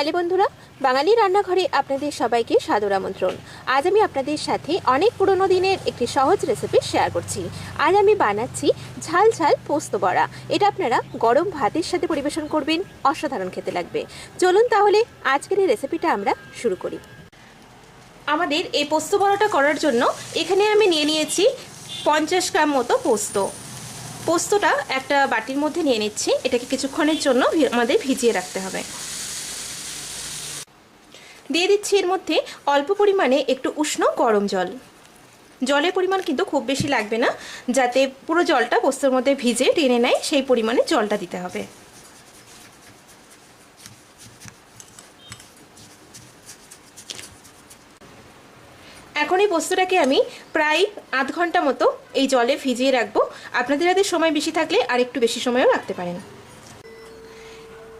Hello বন্ধুরা, বাঙালি রান্নাঘরে আপনাদের সবাইকে সাদর আমন্ত্রণ। আজ আমি আপনাদের সাথে অনেক পুরনো দিনের একটি সহজ রেসিপি শেয়ার করছি। আজ আমি বানাচ্ছি ঝাল ঝাল পোস্ত বড়া। এটা আপনারা গরম ভাতের সাথে পরিবেশন করবেন, অসাধারণ খেতে লাগবে। চলুন তাহলে আজকের এই রেসিপিটা আমরা শুরু করি। আমাদের এই পোস্ত বড়াটা করার জন্য এখানে আমি নিয়ে নিয়েছি পঞ্চাশ গ্রাম মতো পোস্ত। পোস্তটা একটা বাটির মধ্যে নিয়ে নিচ্ছি। এটাকে কিছুক্ষণের জন্য আমাদের ভিজিয়ে রাখতে হবে। দিয়ে দিচ্ছি এর মধ্যে অল্প পরিমাণে একটু উষ্ণ গরম জল। জলের পরিমাণ কিন্তু খুব বেশি লাগবে না, যাতে পুরো জলটা পোস্তর মধ্যে ভিজে টেনে নেয়, সেই পরিমাণে জলটা দিতে হবে। এখন এই পোস্তটাকে আমি প্রায় আধ ঘণ্টা মতো এই জলে ভিজিয়ে রাখব। আপনাদের হাতে সময় বেশি থাকলে আর একটু বেশি সময়ও রাখতে পারেন।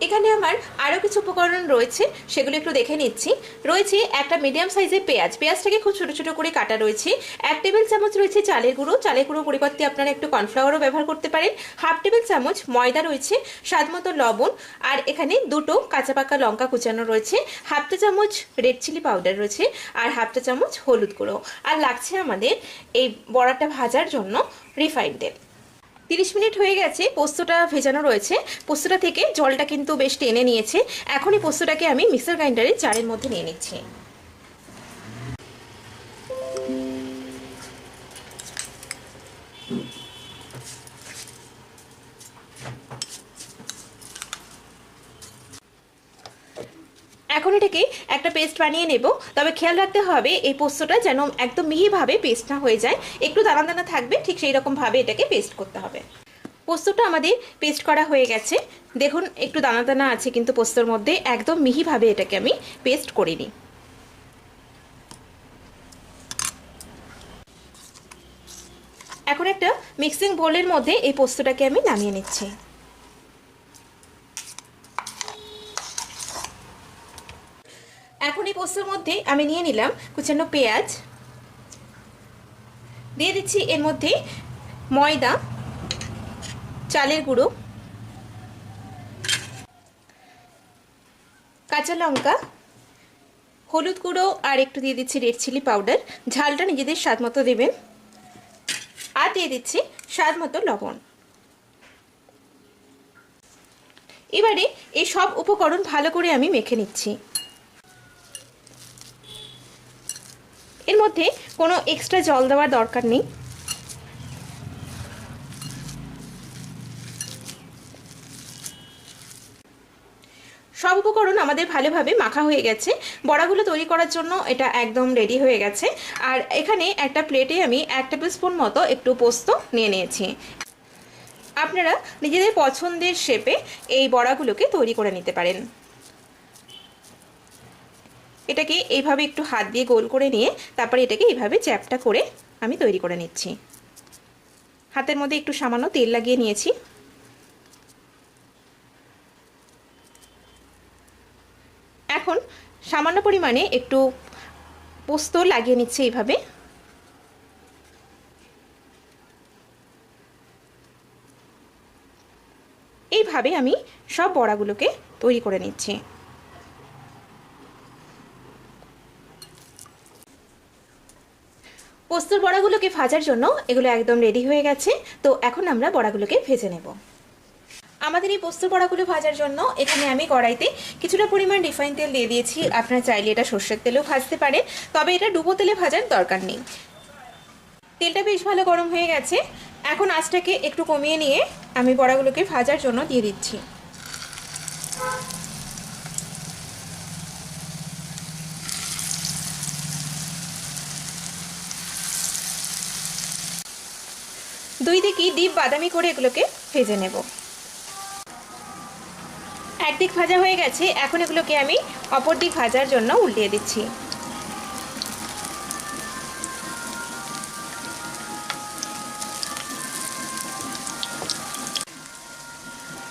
এখানে আমার আরও কিছু উপকরণ রয়েছে, সেগুলো একটু দেখে নিচ্ছি। রয়েছে একটা মিডিয়াম সাইজের পেঁয়াজ। পেঁয়াজটাকে খুব ছোটো ছোটো করে কাটা রয়েছে। এক টেবিল চামচ রয়েছে চালের গুঁড়ো। চালের গুঁড়ো পরিবর্তে আপনারা একটু কর্নফ্লাওয়ারও ব্যবহার করতে পারেন। হাফ টেবিল চামচ ময়দা রয়েছে, স্বাদ মতো লবণ, আর এখানে দুটো কাঁচা পাকা লঙ্কা কুচানো রয়েছে। হাফটা চামচ রেড চিলি পাউডার রয়েছে, আর হাফটা চামচ হলুদ গুঁড়ো। আর লাগছে আমাদের এই বড়াটা ভাজার জন্য রিফাইন তেল তিরিশ মিনিট হয়ে গেছে, পোস্তটা ভেজানো রয়েছে। পোস্তটা থেকে জলটা কিন্তু বেশ টেনে নিয়েছে। এখনই পোস্তটাকে আমি মিক্সার গ্রাইন্ডারে চারের মধ্যে নিয়ে নিচ্ছি। এখন এটাকে একটা পেস্ট বানিয়ে নেব। তবে খেয়াল রাখতে হবে, এই পোস্তটা যেন একদম মিহিভাবে পেস্ট না হয়ে যায়। একটু দানা দানা থাকবে, ঠিক সেই রকমভাবে এটাকে পেস্ট করতে হবে। পোস্তটা আমাদের পেস্ট করা হয়ে গেছে। দেখুন, একটু দানা দানা আছে কিন্তু পোস্তর মধ্যে, একদম মিহিভাবে এটাকে আমি পেস্ট করে নিই। এখন একটা মিক্সিং বোলের মধ্যে এই পোস্তটাকে আমি নামিয়ে নিচ্ছি এখন এই পোস্তর মধ্যে আমি নিয়ে নিলাম কুচানো পেঁয়াজ। দিয়ে দিচ্ছি এর মধ্যে ময়দা, চালের গুঁড়ো, কাঁচা লঙ্কা, হলুদ গুঁড়ো আর একটু দিয়ে দিচ্ছি রেড চিলি পাউডার ঝালটা নিজেদের স্বাদ মতো দেবেন। আর দিয়ে দিচ্ছি স্বাদ মতো লবণ। এবারে এই সব উপকরণ ভালো করে আমি মেখে নিচ্ছি। এর মধ্যে কোনো এক্সট্রা জল দেওয়ার দরকার নেই। সব উপকরণ আমাদের ভালোভাবে মাখা হয়ে গেছে। বড়াগুলো তৈরি করার জন্য এটা একদম রেডি হয়ে গেছে। আর এখানে একটা প্লেটে আমি এক টেবিল স্পুন মতো একটু পোস্ত নিয়ে নিয়েছি। আপনারা নিজেদের পছন্দের শেপে এই বড়াগুলোকে তৈরি করে নিতে পারেন। এটাকে এইভাবে একটু হাত দিয়ে গোল করে নিয়ে তারপরে এটাকে এইভাবে চ্যাপটা করে আমি তৈরি করে নিচ্ছি। হাতের মধ্যে একটু সামান্য তেল লাগিয়ে নিয়েছি। এখন সামান্য পরিমাণে একটু পোস্ত লাগিয়ে নিচ্ছে এইভাবে। এইভাবে আমি সব বড়াগুলোকে তৈরি করে নিচ্ছি। পোস্তর বড়াগুলোকে ভাজার জন্য এগুলো একদম রেডি হয়ে গেছে। তো এখন আমরা বড়াগুলোকে ভেজে নেব। আমাদের এই পোস্তর বড়াগুলো ভাজার জন্য এখানে আমি কড়াইতে কিছুটা পরিমাণ রিফাইন তেল দিয়ে দিয়েছি। আপনারা চাইলে এটা সর্ষের তেলেও ভাজতে পারে তবে এটা ডুবো তেলে ভাজার দরকার নেই। তেলটা বেশ ভালো গরম হয়ে গেছে। এখন আঁচটাকে একটু কমিয়ে নিয়ে আমি বড়াগুলোকে ভাজার জন্য দিয়ে দিচ্ছি। দুই দিকই ডিপ বাদামি করে এগুলোকে ভেজে নেব। একদিক ভাজা হয়ে গেছে, এখন এগুলোকে আমি অপর দিক ভাজার জন্য উল্টিয়ে দিচ্ছি।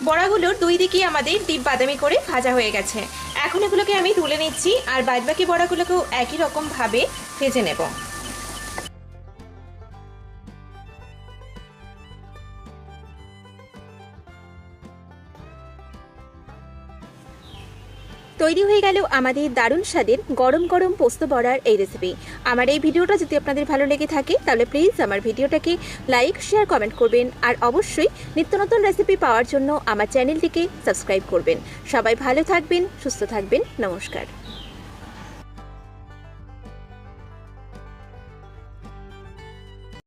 বড়াগুলোর দুই দিকেই আমাদের ডিপ বাদামি করে ভাজা হয়ে গেছে। এখন এগুলোকে আমি তুলে নিচ্ছি, আর বাদবাকি বড়াগুলোকেও একই রকমভাবে ভেজে নেব। তৈরি হয়ে গেল আমাদের দারুণ স্বাদের গরম গরম পোস্ত বড়ার এই রেসিপি আমার এই ভিডিওটা যদি আপনাদের ভালো লেগে থাকে, তাহলে প্লিজ আমার ভিডিওটাকে লাইক শেয়ার কমেন্ট করবেন আর অবশ্যই নিত্য নতুন রেসিপি পাওয়ার জন্য আমার চ্যানেলটিকে সাবস্ক্রাইব করবেন। সবাই ভালো থাকবেন, সুস্থ থাকবেন, নমস্কার।